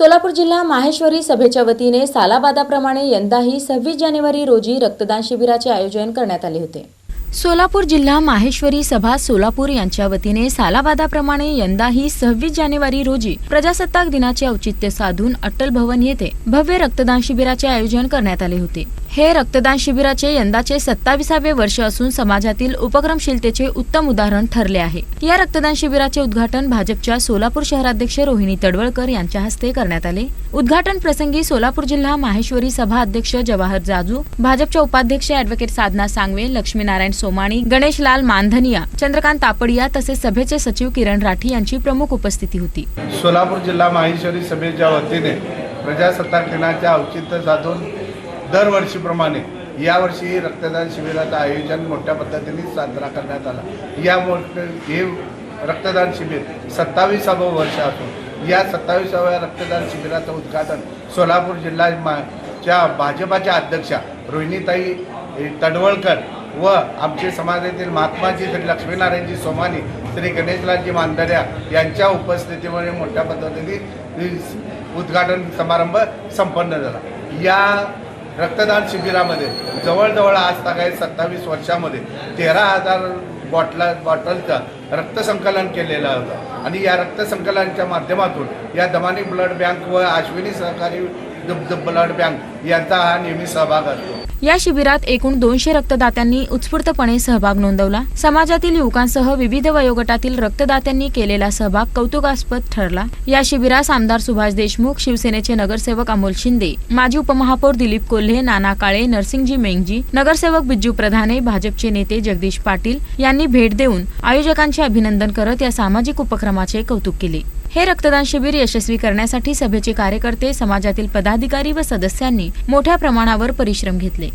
सोलापूर जिल्हा माहेश्वरी सभेच्या वतीने सालाबादाप्रमाणे यंदाही सव्वीस जानेवारी रोजी रक्तदान शिबिराचे आयोजन करण्यात आले होते. सोलापूर जिल्हा माहेश्वरी सभा सोलापूर यांच्या वतीने सालाबादाप्रमाणे यंदाही सव्वीस जानेवारी रोजी प्रजासत्ताक दिनाचे औचित्य साधून अटल भवन येथे भव्य रक्तदान शिबिराचे आयोजन करण्यात आले होते. हे रक्तदान शिबिराचे यंदाचे सत्ताविसावे वर्ष असून समाजातील उपक्रमशीलतेचे उत्तम उदाहरण ठरले आहे. या रक्तदान शिबिराचे उद्घाटन भाजपच्या सोलापूर शहराध्यक्ष रोहिणी तडवळकर यांच्या हस्ते करण्यात आले. उद्घाटन प्रसंगी सोलापूर जिल्हा माहेश्वरी सभा अध्यक्ष जवाहर जाजू भाजपच्या उपाध्यक्ष अॅडव्होकेट साधना सांगवे लक्ष्मीनारायण सोमाणी गणेशलाल मानधनिया चंद्रकांत तापडिया तसेच सभेचे सचिव किरण राठी यांची प्रमुख उपस्थिती होती. सोलापूर जिल्हा माहेश्वरी सभेच्या वतीने प्रजासत्ताक दिनाच्या औचित्य साधून दरवर्षीप्रमाणे यावर्षी रक्तदान शिबिराचं आयोजन मोठ्या पद्धतीने साजरा करण्यात आला. या हे रक्तदान शिबिर सत्तावीसावं वर्ष असून या सत्तावीसाव्या रक्तदान शिबिराचं उद्घाटन सोलापूर जिल्हा मा च्या भाजपाच्या अध्यक्षा रोहिणीताई तडवळकर व आमचे समाजातील महात्माजी श्री लक्ष्मीनारायणजी सोमानी श्री गणेशलालजी मांदड्या यांच्या उपस्थितीमुळे मोठ्या पद्धतीने उद्घाटन समारंभ संपन्न झाला. या रक्तदान शिबिरामध्ये जवळजवळ आज काही सत्तावीस वर्षामध्ये तेरा हजार बॉटला बॉटलचं रक्तसंकलन केलेलं होतं. आणि या रक्तसंकलनाच्या माध्यमातून या दमानी ब्लड बँक व अश्विनी सहकारी द- ब्लड बँक यांचा हा नेहमी सहभाग असतो. या शिबिरात एकूण दोनशे रक्तदात्यांनी उत्स्फूर्तपणे सहभाग नोंदवला. समाजातील युवकांसह विविध वयोगटातील रक्तदात्यांनी केलेला सहभाग कौतुकास्पद ठरला. या शिबिरास आमदार सुभाष देशमुख शिवसेनेचे नगरसेवक अमोल शिंदे माजी उपमहापौर दिलीप कोल्हे नाना काळे नरसिंगजी मेंगजी नगरसेवक बिज्जू प्रधाने भाजपचे नेते जगदीश पाटील यांनी भेट देऊन आयोजकांचे अभिनंदन करत या सामाजिक उपक्रमाचे कौतुक केले. हे रक्तदान शिबिर यशस्वी करण्यासाठी सभेचे कार्यकर्ते समाजातील पदाधिकारी व सदस्यांनी मोठ्या प्रमाणावर परिश्रम घेतले.